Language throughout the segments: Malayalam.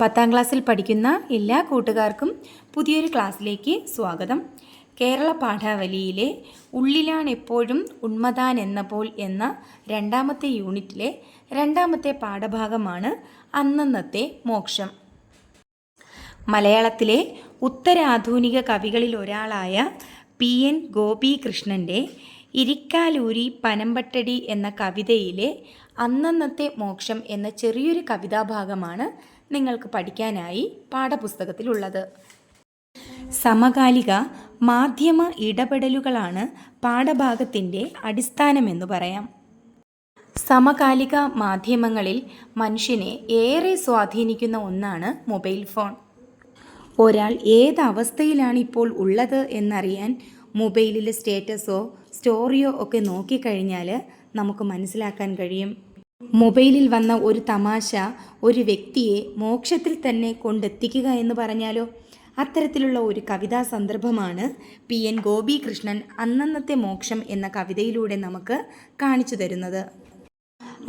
പത്താം ക്ലാസ്സിൽ പഠിക്കുന്ന എല്ലാ കൂട്ടുകാർക്കും പുതിയൊരു ക്ലാസ്സിലേക്ക് സ്വാഗതം. കേരള പാഠാവലിയിലെ ഉള്ളിലാണ് എപ്പോഴും ഉന്മതാൻ എന്ന പോൽ എന്ന രണ്ടാമത്തെ യൂണിറ്റിലെ രണ്ടാമത്തെ പാഠഭാഗമാണ് അന്നന്നത്തെ മോക്ഷം. മലയാളത്തിലെ ഉത്തരാധുനിക കവികളിൽ ഒരാളായ പി. എൻ. ഗോപികൃഷ്ണന്റെ ഇരിക്കാലൂരി പനമ്പട്ടടി എന്ന കവിതയിലെ അന്നന്നത്തെ മോക്ഷം എന്ന ചെറിയൊരു കവിതാഭാഗമാണ് നിങ്ങൾക്ക് പഠിക്കാനായി പാഠപുസ്തകത്തിലുള്ളത്. സമകാലിക മാധ്യമ ഇടപെടലുകളാണ് പാഠഭാഗത്തിന്റെ അടിസ്ഥാനമെന്ന് പറയാം. സമകാലിക മാധ്യമങ്ങളിൽ മനുഷ്യനെ ഏറെ സ്വാധീനിക്കുന്ന ഒന്നാണ് മൊബൈൽ ഫോൺ. ഒരാൾ ഏത് അവസ്ഥയിലാണ് ഇപ്പോൾ ഉള്ളത് എന്നറിയാൻ മൊബൈലിലെ സ്റ്റേറ്റസോ സ്റ്റോറിയോ ഒക്കെ നോക്കിക്കഴിഞ്ഞാൽ നമുക്ക് മനസ്സിലാക്കാൻ കഴിയും. മൊബൈലിൽ വന്ന ഒരു തമാശ ഒരു വ്യക്തിയെ മോക്ഷത്തിൽ തന്നെ കൊണ്ടെത്തിക്കുക എന്ന് പറഞ്ഞാലോ? അത്തരത്തിലുള്ള ഒരു കവിതാ സന്ദർഭമാണ് പി എൻ ഗോപികൃഷ്ണൻ അന്നന്നത്തെ മോക്ഷം എന്ന കവിതയിലൂടെ നമുക്ക് കാണിച്ചു തരുന്നത്.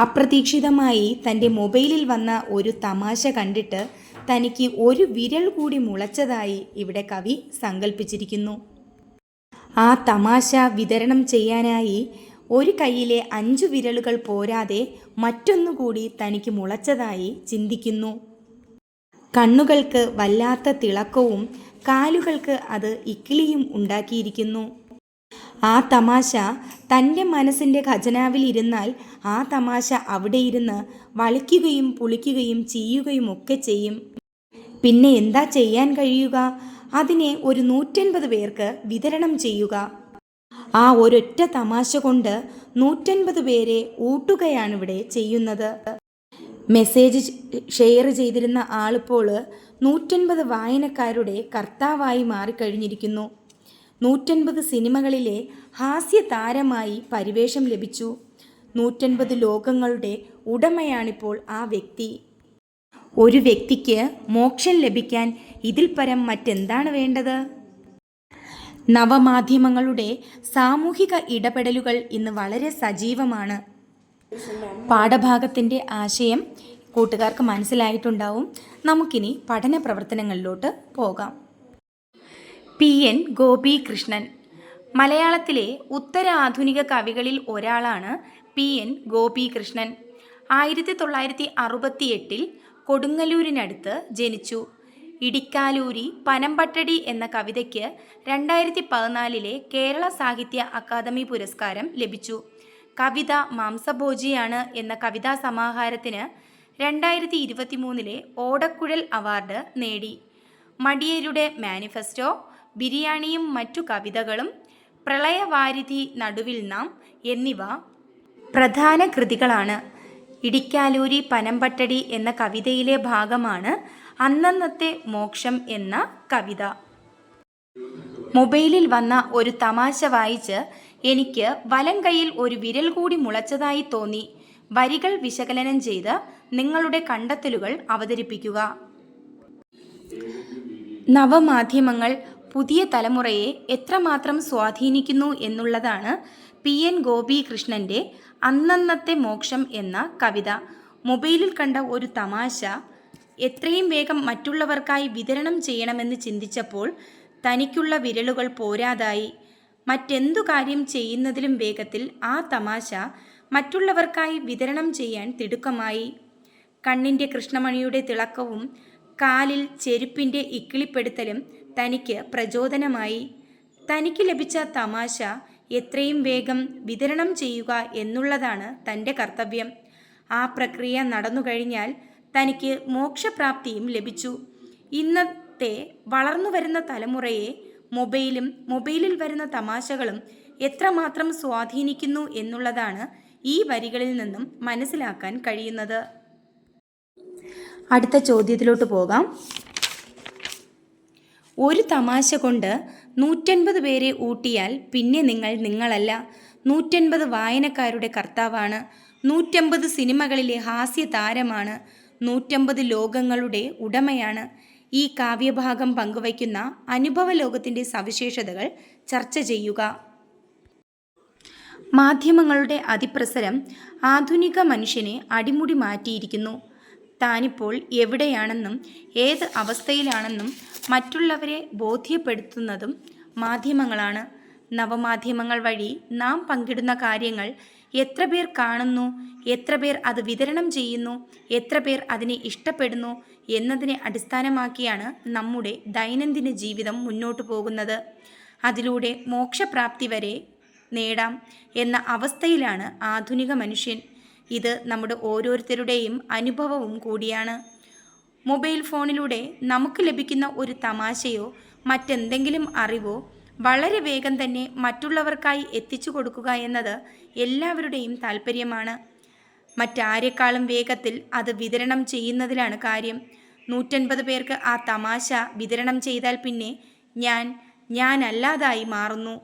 അപ്രതീക്ഷിതമായി തന്റെ മൊബൈലിൽ വന്ന ഒരു തമാശ കണ്ടിട്ട് തനിക്ക് ഒരു വിരൽ കൂടി മുളച്ചതായി ഇവിടെ കവി സങ്കല്പിച്ചിരിക്കുന്നു ആ തമാശ വിതരണം ചെയ്യാനായി ഒരു കൈയിലെ അഞ്ചു വിരലുകൾ പോരാതെ മറ്റൊന്നുകൂടി തനിക്ക് മുളച്ചതായി ചിന്തിക്കുന്നു. കണ്ണുകൾക്ക് വല്ലാത്ത തിളക്കവും കാലുകൾക്ക് അത് ഇക്കിളിയും ഉണ്ടാക്കിയിരിക്കുന്നു. ആ തമാശ തന്റെ മനസ്സിന്റെ ഖജനാവിൽ ഇരുന്നാൽ ആ തമാശ അവിടെ ഇരുന്ന് വളിക്കുകയും പുളിക്കുകയും ചെയ്യുകയും ഒക്കെ ചെയ്യും. പിന്നെ എന്താ ചെയ്യാൻ കഴിയുക? അതിനെ ഒരു നൂറ്റൻപത് പേർക്ക് വിതരണം ചെയ്യുക. ആ ഒരൊറ്റ തമാശ കൊണ്ട് നൂറ്റൻപത് പേരെ ഊട്ടുകയാണിവിടെ ചെയ്യുന്നത്. മെസ്സേജ് ഷെയർ ചെയ്തിരുന്ന ആളിപ്പോൾ നൂറ്റൻപത് വായനക്കാരുടെ കർത്താവായി മാറിക്കഴിഞ്ഞിരിക്കുന്നു. നൂറ്റൻപത് സിനിമകളിലെ ഹാസ്യ താരമായി പരിവേഷം ലഭിച്ചു. നൂറ്റൻപത് ലോകങ്ങളുടെ ഉടമയാണിപ്പോൾ ആ വ്യക്തി. ഒരു വ്യക്തിക്ക് മോക്ഷം ലഭിക്കാൻ ഇതിൽ പരം മറ്റെന്താണ് വേണ്ടത്? നവമാധ്യമങ്ങളുടെ സാമൂഹിക ഇടപെടലുകൾ ഇന്ന് വളരെ സജീവമാണ്. പാഠഭാഗത്തിന്റെ ആശയം കൂട്ടുകാർക്ക് മനസ്സിലായിട്ടുണ്ടാവും. നമുക്കിനി പഠന പ്രവർത്തനങ്ങളിലോട്ട് പോകാം. പി. എൻ. ഗോപികൃഷ്ണൻ മലയാളത്തിലെ ഉത്തര ആധുനിക കവികളിൽ ഒരാളാണ് പി. എൻ. ഗോപികൃഷ്ണൻ. ആയിരത്തി തൊള്ളായിരത്തി അറുപത്തിയെട്ടിൽ കൊടുങ്ങല്ലൂരിനടുത്ത് ജനിച്ചു. ഇടിക്കാലൂരി പനമ്പട്ടടി എന്ന കവിതയ്ക്ക് രണ്ടായിരത്തി പതിനാലിലെ കേരള സാഹിത്യ അക്കാദമി പുരസ്കാരം ലഭിച്ചു. കവിത മാംസഭോജിയാണ് എന്ന കവിതാ സമാഹാരത്തിന് രണ്ടായിരത്തി ഇരുപത്തി മൂന്നിലെ ഓടക്കുഴൽ അവാർഡ് നേടി. മടിയരുടെ മാനിഫെസ്റ്റോ ബിരിയാണിയും മറ്റു കവിതകളും പ്രളയവാരിധി നടുവിൽ നാം എന്നിവ പ്രധാന കൃതികളാണ്. ഇടിക്കാലൂരി പനമ്പട്ടടി എന്ന കവിതയിലെ ഭാഗമാണ് അന്നന്നത്തെ മോക്ഷം എന്ന കവിത. മൊബൈലിൽ വന്ന ഒരു തമാശ വായിച്ച് എനിക്ക് വലം കൈയിൽ ഒരു വിരൽ കൂടി മുളച്ചതായി തോന്നി. വരികൾ വിശകലനം ചെയ്ത് നിങ്ങളുടെ കണ്ടെത്തലുകൾ അവതരിപ്പിക്കുക. നവമാധ്യമങ്ങൾ പുതിയ തലമുറയെ എത്രമാത്രം സ്വാധീനിക്കുന്നു എന്നുള്ളതാണ് പി എൻ ഗോപികൃഷ്ണന്റെ അന്നന്നത്തെ മോക്ഷം എന്ന കവിത. മൊബൈലിൽ കണ്ട ഒരു തമാശ എത്രയും വേഗം മറ്റുള്ളവർക്കായി വിതരണം ചെയ്യണമെന്ന് ചിന്തിച്ചപ്പോൾ തനിക്കുള്ള വിരലുകൾ പോരാതായി. മറ്റെന്തു കാര്യം ചെയ്യുന്നതിലും വേഗത്തിൽ ആ തമാശ മറ്റുള്ളവർക്കായി വിതരണം ചെയ്യാൻ തിടുക്കമായി. കണ്ണിന്റെ കൃഷ്ണമണിയുടെ തിളക്കവും കാലിൽ ചെരുപ്പിന്റെ ഇക്കിളിപ്പെടുത്തലും തനിക്ക് പ്രചോദനമായി. തനിക്ക് ലഭിച്ച തമാശ എത്രയും വേഗം വിതരണം ചെയ്യുക എന്നുള്ളതാണ് തന്റെ കർത്തവ്യം. ആ പ്രക്രിയ നടന്നു കഴിഞ്ഞാൽ തനിക്ക് മോക്ഷപ്രാപ്തിയും ലഭിച്ചു. ഇന്നത്തെ വളർന്നു വരുന്ന തലമുറയെ മൊബൈലും മൊബൈലിൽ വരുന്ന തമാശകളും എത്രമാത്രം സ്വാധീനിക്കുന്നു എന്നുള്ളതാണ് ഈ വരികളിൽ നിന്നും മനസ്സിലാക്കാൻ കഴിയുന്നത്. അടുത്ത ചോദ്യത്തിലോട്ട് പോകാം. ഒരു തമാശ കൊണ്ട് നൂറ്റൻപത് പേരെ ഊട്ടിയാൽ പിന്നെ നിങ്ങൾ നിങ്ങളല്ല. നൂറ്റൻപത് വായനക്കാരുടെ കർത്താവാണ്. നൂറ്റമ്പത് സിനിമകളിലെ ഹാസ്യ താരമാണ് നൂറ്റമ്പത് ലോകങ്ങളുടെ ഉടമയാണ്. ഈ കാവ്യഭാഗം പങ്കുവയ്ക്കുന്ന അനുഭവ ലോകത്തിന്റെ സവിശേഷതകൾ ചർച്ച ചെയ്യുക. മാധ്യമങ്ങളുടെ അതിപ്രസരം ആധുനിക മനുഷ്യനെ അടിമുടി മാറ്റിയിരിക്കുന്നു. താനിപ്പോൾ എവിടെയാണെന്നും ഏത് അവസ്ഥയിലാണെന്നും മറ്റുള്ളവരെ ബോധ്യപ്പെടുത്തുന്നതും മാധ്യമങ്ങളാണ്. നവമാധ്യമങ്ങൾ വഴി നാം പങ്കിടുന്ന കാര്യങ്ങൾ എത്ര പേർ കാണുന്നു? എത്ര പേർ അത് വിതരണം ചെയ്യുന്നു? എത്ര പേർ അതിനെ ഇഷ്ടപ്പെടുന്നു? എന്നതിനെ അടിസ്ഥാനമാക്കിയാണ് നമ്മുടെ ദൈനംദിന ജീവിതം മുന്നോട്ടു പോകുന്നത്. അതിലൂടെ മോക്ഷപ്രാപ്തി വരെ നേടാം എന്ന അവസ്ഥയിലാണ് ആധുനിക മനുഷ്യൻ. ഇത് നമ്മുടെ ഓരോരുത്തരുടെയും അനുഭവവും കൂടിയാണ്. മൊബൈൽ ഫോണിലൂടെ നമുക്ക് ലഭിക്കുന്ന ഒരു തമാശയോ മറ്റെന്തെങ്കിലും അറിവോ വളരെ വേഗം തന്നെ മറ്റുള്ളവർക്കായി എത്തിച്ചു കൊടുക്കുക എന്നത് എല്ലാവരുടെയും താല്പര്യമാണ് മറ്റാരെക്കാളും വേഗത്തിൽ അത് വിതരണം ചെയ്യുന്നതിലാണ് കാര്യം. നൂറ്റൻപത് പേർക്ക് ആ തമാശ വിതരണം ചെയ്താൽ പിന്നെ ഞാൻ ഞാനല്ലാതായി മാറുന്നു.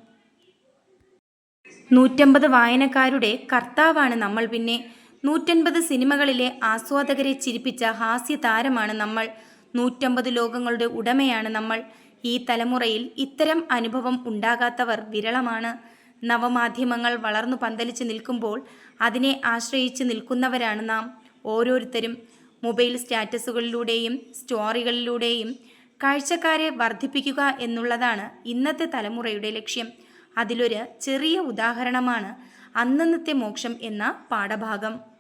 നൂറ്റമ്പത് വായനക്കാരുടെ കർത്താവാണ് നമ്മൾ പിന്നെ. നൂറ്റൻപത് സിനിമകളിലെ ആസ്വാദകരെ ചിരിപ്പിച്ച ഹാസ്യ താരമാണ് നമ്മൾ. നൂറ്റമ്പത് ലോകങ്ങളുടെ ഉടമയാണ് നമ്മൾ. ഈ തലമുറയിൽ ഇത്തരം അനുഭവം ഉണ്ടാകാത്തവർ വിരളമാണ്. നവമാധ്യമങ്ങൾ വളർന്നു പന്തലിച്ച് നിൽക്കുമ്പോൾ അതിനെ ആശ്രയിച്ച് നിൽക്കുന്നവരാണ് നാം. ഓരോരുത്തരും മൊബൈൽ സ്റ്റാറ്റസുകളിലൂടെയും സ്റ്റോറികളിലൂടെയും കാഴ്ചക്കാരെ വർദ്ധിപ്പിക്കുക എന്നുള്ളതാണ് ഇന്നത്തെ തലമുറയുടെ ലക്ഷ്യം. അതിലൊരു ചെറിയ ഉദാഹരണമാണ് അന്നന്നത്തെ മോക്ഷം എന്ന പാഠഭാഗം.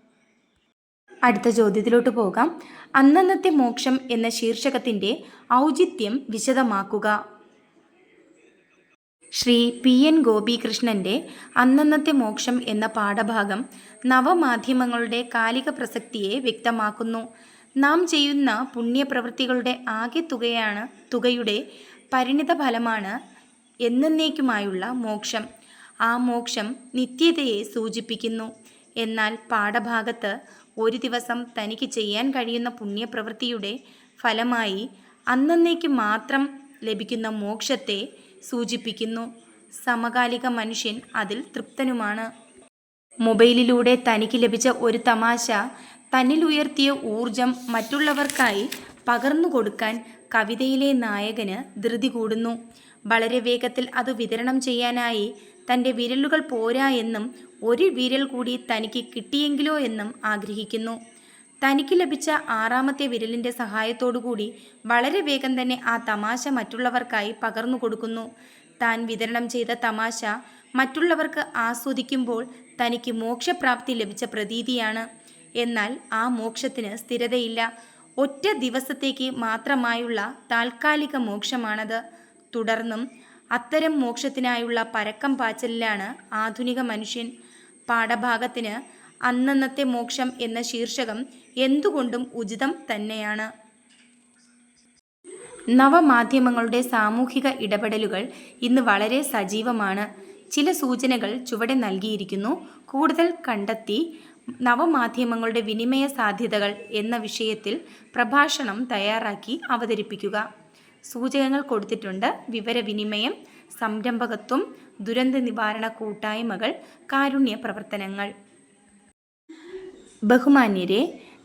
അടുത്ത ചോദ്യത്തിലോട്ട് പോകാം. അന്നന്നത്തെ മോക്ഷം എന്ന ശീർഷകത്തിന്റെ ഔചിത്യം വിശദമാക്കുക. ശ്രീ പി എൻ ഗോപികൃഷ്ണന്റെ അന്നന്നത്തെ മോക്ഷം എന്ന പാഠഭാഗം നവമാധ്യമങ്ങളുടെ കാലിക പ്രസക്തിയെ വ്യക്തമാക്കുന്നു. നാം ചെയ്യുന്ന പുണ്യപ്രവൃത്തികളുടെ ആകെ തുകയാണ് തുകയുടെ പരിണിത ഫലമാണ് എന്നേക്കുമായുള്ള മോക്ഷം. ആ മോക്ഷം നിത്യതയെ സൂചിപ്പിക്കുന്നു. എന്നാൽ പാഠഭാഗത്ത് ഒരു ദിവസം തനിക്ക് ചെയ്യാൻ കഴിയുന്ന പുണ്യപ്രവൃത്തിയുടെ ഫലമായി അന്നേക്ക് മാത്രം ലഭിക്കുന്ന മോക്ഷത്തെ സൂചിപ്പിക്കുന്നു. സമകാലിക മനുഷ്യൻ അതിൽ തൃപ്തനുമാണ്. മൊബൈലിലൂടെ തനിക്ക് ലഭിച്ച ഒരു തമാശ തന്നിൽ ഉയർത്തിയ ഊർജം മറ്റുള്ളവർക്കായി പകർന്നു കൊടുക്കാൻ കവിതയിലെ നായകന് ധൃതി കൂടുന്നു. വളരെ വേഗത്തിൽ അത് വിതരണം ചെയ്യാനായി തന്റെ വിരലുകൾ പോരാ എന്നും ഒരു വിരൽ കൂടി തനിക്ക് കിട്ടിയെങ്കിലോ എന്നും ആഗ്രഹിക്കുന്നു. തനിക്ക് ലഭിച്ച ആറാമത്തെ വിരലിന്റെ സഹായത്തോടുകൂടി വളരെ വേഗം തന്നെ ആ തമാശ മറ്റുള്ളവർക്കായി പകർന്നു കൊടുക്കുന്നു. താൻ വിതരണം ചെയ്ത തമാശ മറ്റുള്ളവർക്ക് ആസ്വദിക്കുമ്പോൾ തനിക്ക് മോക്ഷപ്രാപ്തി ലഭിച്ച പ്രതീതിയാണ്. എന്നാൽ ആ മോക്ഷത്തിന് സ്ഥിരതയില്ല. ഒറ്റ ദിവസത്തേക്ക് മാത്രമായുള്ള താൽക്കാലിക മോക്ഷമാണത്. തുടർന്നും അത്തരം മോക്ഷത്തിനായുള്ള പരക്കം പാച്ചലിലാണ് ആധുനിക മനുഷ്യൻ. പാഠഭാഗത്തിന് അന്നന്നത്തെ മോക്ഷം എന്ന ശീർഷകം എന്തുകൊണ്ടും ഉചിതം തന്നെയാണ്. നവമാധ്യമങ്ങളുടെ സാമൂഹിക ഇടപെടലുകൾ ഇന്ന് വളരെ സജീവമാണ്. ചില സൂചനകൾ ചുവടെ നൽകിയിരിക്കുന്നു. കൂടുതൽ കണ്ടെത്തി നവമാധ്യമങ്ങളുടെ വിനിമയ സാധ്യതകൾ എന്ന വിഷയത്തിൽ പ്രഭാഷണം തയ്യാറാക്കി അവതരിപ്പിക്കുക. സൂചകങ്ങൾ കൊടുത്തിട്ടുണ്ട്. വിവരവിനിമയം സംരംഭകത്വം ദുരന്ത നിവാരണ കൂട്ടായ്മകൾ കാരുണ്യ പ്രവർത്തനങ്ങൾ. ബഹുമാന്യരെ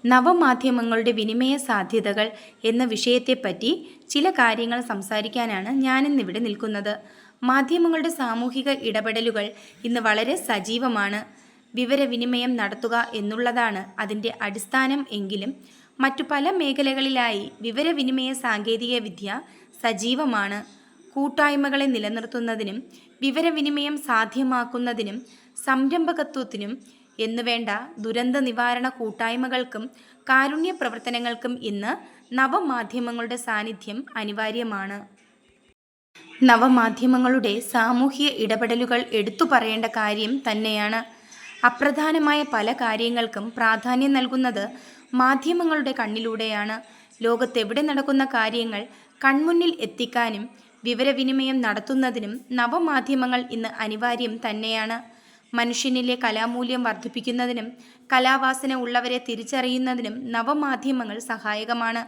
നവമാധ്യമങ്ങളുടെ വിനിമയ സാധ്യതകൾ എന്ന വിഷയത്തെപ്പറ്റി ചില കാര്യങ്ങൾ സംസാരിക്കാനാണ് ഞാനിന്നിവിടെ നിൽക്കുന്നത്. മാധ്യമങ്ങളുടെ സാമൂഹിക ഇടപെടലുകൾ ഇന്ന് വളരെ സജീവമാണ്. വിവരവിനിമയം നടത്തുക എന്നുള്ളതാണ് അതിന്റെ അടിസ്ഥാനം എങ്കിലും മറ്റു പല മേഖലകളിലായി വിവരവിനിമയ സാങ്കേതിക വിദ്യ സജീവമാണ്. കൂട്ടായ്മകളെ നിലനിർത്തുന്നതിനും വിവരവിനിമയം സാധ്യമാക്കുന്നതിനും സംരംഭകത്വത്തിനും എന്നുവേണ്ട ദുരന്ത നിവാരണ കൂട്ടായ്മകൾക്കും കാരുണ്യ പ്രവർത്തനങ്ങൾക്കും ഇന്ന് നവമാധ്യമങ്ങളുടെ സാന്നിധ്യം അനിവാര്യമാണ്. നവമാധ്യമങ്ങളുടെ സാമൂഹ്യ ഇടപെടലുകൾ എടുത്തു പറയേണ്ട കാര്യം തന്നെയാണ്. അപ്രധാനമായ പല കാര്യങ്ങൾക്കും പ്രാധാന്യം നൽകുന്നത് മാധ്യമങ്ങളുടെ കണ്ണിലൂടെയാണ്. ലോകത്തെവിടെ നടക്കുന്ന കാര്യങ്ങൾ കൺമുന്നിൽ എത്തിക്കാനും വിവരവിനിമയം നടത്തുന്നതിനും നവമാധ്യമങ്ങൾ ഇന്ന് അനിവാര്യം തന്നെയാണ്. മനുഷ്യനിലെ കലാമൂല്യം വർദ്ധിപ്പിക്കുന്നതിനും കലാവാസന ഉള്ളവരെ തിരിച്ചറിയുന്നതിനും നവമാധ്യമങ്ങൾ സഹായകമാണ്.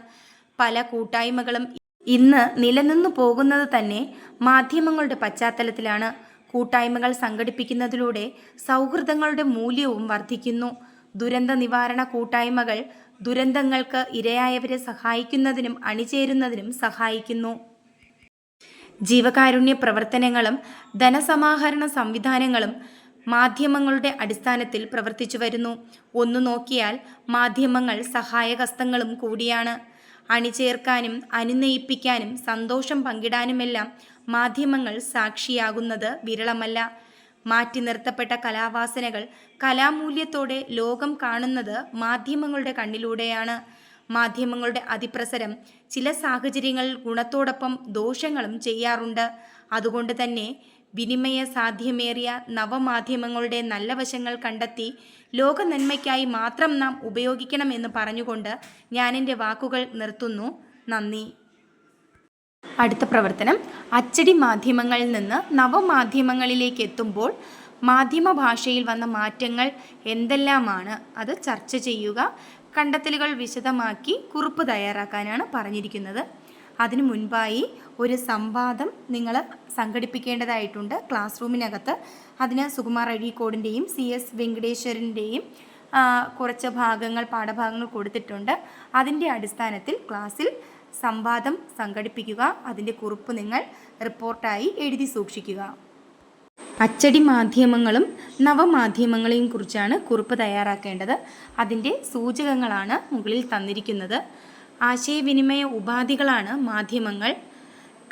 പല കൂട്ടായ്മകളും ഇന്ന് നിലനിന്നു പോകുന്നത് തന്നെ മാധ്യമങ്ങളുടെ പശ്ചാത്തലത്തിലാണ്. കൂട്ടായ്മകൾ സംഘടിപ്പിക്കുന്നതിലൂടെ സൗഹൃദങ്ങളുടെ മൂല്യവും വർദ്ധിക്കുന്നു. ദുരന്ത നിവാരണ കൂട്ടായ്മകൾ ദുരന്തങ്ങൾക്ക് ഇരയായവരെ സഹായിക്കുന്നതിനും അണിചേരുന്നതിനും സഹായിക്കുന്നു. ജീവകാരുണ്യ പ്രവർത്തനങ്ങളും ധനസമാഹരണ സംവിധാനങ്ങളും മാധ്യമങ്ങളുടെ അടിസ്ഥാനത്തിൽ പ്രവർത്തിച്ചു വരുന്നു. ഒന്നു നോക്കിയാൽ മാധ്യമങ്ങൾ സഹായഹസ്തങ്ങളും കൂടിയാണ്. അണിചേർക്കാനും അനുനയിപ്പിക്കാനും സന്തോഷം പങ്കിടാനുമെല്ലാം മാധ്യമങ്ങൾ സാക്ഷിയാകുന്നത് വിരളമല്ല. മാറ്റി നിർത്തപ്പെട്ട കലാവാസനകൾ കലാമൂല്യത്തോടെ ലോകം കാണുന്നത് മാധ്യമങ്ങളുടെ കണ്ണിലൂടെയാണ്. മാധ്യമങ്ങളുടെ അതിപ്രസരം ചില സാഹചര്യങ്ങളിൽ ഗുണത്തോടൊപ്പം ദോഷങ്ങളും ചെയ്യാറുണ്ട്. അതുകൊണ്ട് തന്നെ വിനിമയ സാധ്യമേറിയ നവമാധ്യമങ്ങളുടെ നല്ല വശങ്ങൾ കണ്ടെത്തി ലോക നന്മയ്ക്കായി മാത്രം നാം ഉപയോഗിക്കണമെന്ന് പറഞ്ഞുകൊണ്ട് ഞാൻ എന്റെ വാക്കുകൾ നിർത്തുന്നു. നന്ദി. അടുത്ത പ്രവർത്തനം. അച്ചടി മാധ്യമങ്ങളിൽ നിന്ന് നവമാധ്യമങ്ങളിലേക്ക് എത്തുമ്പോൾ മാധ്യമ ഭാഷയിൽ വന്ന മാറ്റങ്ങൾ എന്തെല്ലാമാണ്? അത് ചർച്ച ചെയ്യുക. കണ്ടെത്തലുകൾ വിശദമാക്കി കുറിപ്പ് തയ്യാറാക്കാനാണ് പറഞ്ഞിരിക്കുന്നത്. അതിനു മുൻപായി ഒരു സംവാദം നിങ്ങൾ സംഘടിപ്പിക്കേണ്ടതായിട്ടുണ്ട്. ക്ലാസ് റൂമിനകത്ത് അതിന് സുകുമാർ അഴീക്കോടിന്റെയും സി എസ് വെങ്കടേശ്വരന്റെയും കുറച്ച് ഭാഗങ്ങൾ പാഠഭാഗങ്ങൾ കൊടുത്തിട്ടുണ്ട്. അതിന്റെ അടിസ്ഥാനത്തിൽ ക്ലാസ്സിൽ സംവാദം സംഘടിപ്പിക്കുക അതിന്റെ കുറിപ്പ് നിങ്ങൾ റിപ്പോർട്ടായി എഴുതി സൂക്ഷിക്കുക. അച്ചടി മാധ്യമങ്ങളും നവമാധ്യമങ്ങളെയും കുറിച്ചാണ് കുറിപ്പ് തയ്യാറാക്കേണ്ടത്. അതിന്റെ സൂചകങ്ങളാണ് മുകളിൽ തന്നിരിക്കുന്നത്. ആശയവിനിമയ ഉപാധികളാണ് മാധ്യമങ്ങൾ.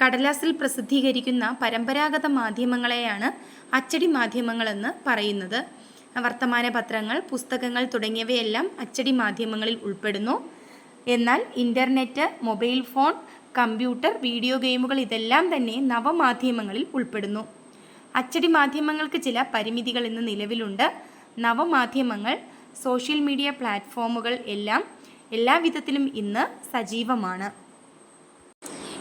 കടലാസിൽ പ്രസിദ്ധീകരിക്കുന്ന പരമ്പരാഗത മാധ്യമങ്ങളെയാണ് അച്ചടി മാധ്യമങ്ങളെന്ന് പറയുന്നത്. വർത്തമാന പത്രങ്ങൾ പുസ്തകങ്ങൾ തുടങ്ങിയവയെല്ലാം അച്ചടി മാധ്യമങ്ങളിൽ ഉൾപ്പെടുന്നു. എന്നാൽ internet mobile phone computer video ഗെയിമുകൾ ഇതെല്ലാം തന്നെ നവമാധ്യമങ്ങളിൽ ഉൾപ്പെടുന്നു. അച്ചടി മാധ്യമങ്ങൾക്ക് ചില പരിമിതികൾ ഇന്ന് നിലവിലുണ്ട്. നവമാധ്യമങ്ങൾ സോഷ്യൽ മീഡിയ പ്ലാറ്റ്ഫോമുകൾ എല്ലാം എല്ലാ വിധത്തിലും ഇന്ന് സജീവമാണ്.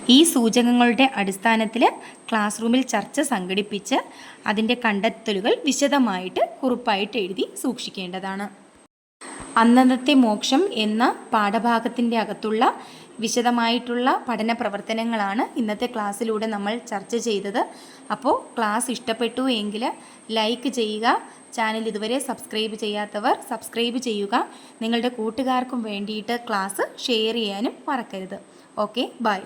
ഈ സൂചകങ്ങളുടെ അടിസ്ഥാനത്തിൽ ക്ലാസ് റൂമിൽ ചർച്ച സംഘടിപ്പിച്ച് അതിന്റെ കണ്ടെത്തലുകൾ വിശദമായിട്ട് കുറിപ്പായിട്ട് എഴുതി സൂക്ഷിക്കേണ്ടതാണ്. അന്നന്നത്തെ മോക്ഷം എന്ന പാഠഭാഗത്തിന്റെ അകത്തുള്ള വിശദമായിട്ടുള്ള പഠന പ്രവർത്തനങ്ങളാണ് ഇന്നത്തെ ക്ലാസ്സിലൂടെ നമ്മൾ ചർച്ച ചെയ്തത്. അപ്പോൾ ക്ലാസ് ഇഷ്ടപ്പെട്ടു എങ്കിൽ ലൈക്ക് ചെയ്യുക ചാനൽ ഇതുവരെ സബ്സ്ക്രൈബ് ചെയ്യാത്തവർ സബ്സ്ക്രൈബ് ചെയ്യുക. നിങ്ങളുടെ കൂട്ടുകാർക്കും വേണ്ടിയിട്ട് ക്ലാസ് ഷെയർ ചെയ്യാനും മറക്കരുത്. Okay bye.